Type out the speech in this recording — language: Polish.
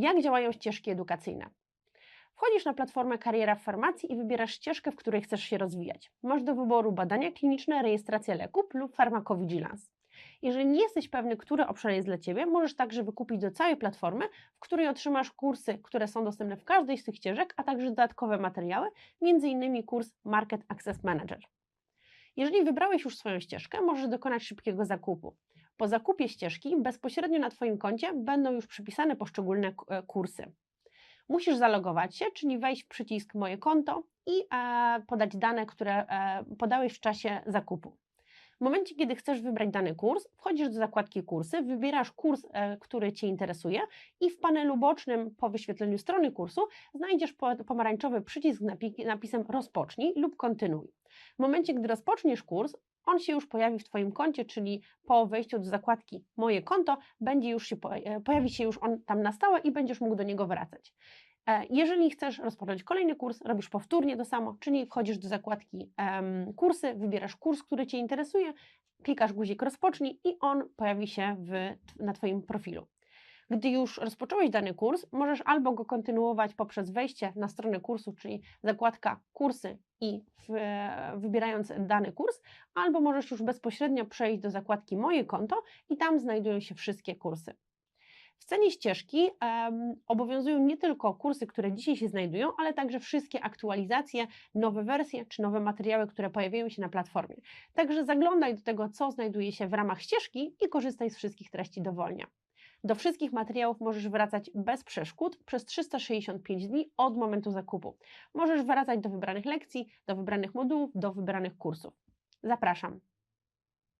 Jak działają ścieżki edukacyjne? Wchodzisz na platformę Kariera w Farmacji i wybierasz ścieżkę, w której chcesz się rozwijać. Masz do wyboru badania kliniczne, rejestracja leków lub farmacovigilance. Jeżeli nie jesteś pewny, który obszar jest dla Ciebie, możesz także wykupić do całej platformy, w której otrzymasz kursy, które są dostępne w każdej z tych ścieżek, a także dodatkowe materiały, m.in. kurs Market Access Manager. Jeżeli wybrałeś już swoją ścieżkę, możesz dokonać szybkiego zakupu. Po zakupie ścieżki bezpośrednio na Twoim koncie będą już przypisane poszczególne e, kursy. Musisz zalogować się, czyli wejść w przycisk Moje konto i e, podać dane, które e, podałeś w czasie zakupu. W momencie, kiedy chcesz wybrać dany kurs, wchodzisz do zakładki kursy, wybierasz kurs, który Cię interesuje i w panelu bocznym po wyświetleniu strony kursu znajdziesz po- pomarańczowy przycisk z napi- napisem rozpocznij lub kontynuuj. W momencie, gdy rozpoczniesz kurs, on się już pojawi w Twoim koncie, czyli po wejściu do zakładki Moje konto będzie już się, e, pojawi się już on tam na stałe i będziesz mógł do niego wracać. E, Jeżeli chcesz rozpocząć kolejny kurs, robisz powtórnie to samo, czyli wchodzisz do zakładki em, kursy, wybierasz kurs, który Cię interesuje, klikasz guzik rozpocznij i on pojawi się w, na Twoim profilu. Gdy już rozpocząłeś dany kurs, możesz albo go kontynuować poprzez wejście na stronę kursu, czyli zakładka kursy i w, wybierając dany kurs, albo możesz już bezpośrednio przejść do zakładki Moje konto i tam znajdują się wszystkie kursy. W cenie ścieżki em, obowiązują nie tylko kursy, które dzisiaj się znajdują, ale także wszystkie aktualizacje, nowe wersje czy nowe materiały, które pojawiają się na platformie. Także zaglądaj do tego, co znajduje się w ramach ścieżki i korzystaj z wszystkich treści dowolnie. Do wszystkich materiałów możesz wracać bez przeszkód przez 365 dni od momentu zakupu. Możesz wracać do wybranych lekcji, do wybranych modułów, do wybranych kursów. Zapraszam.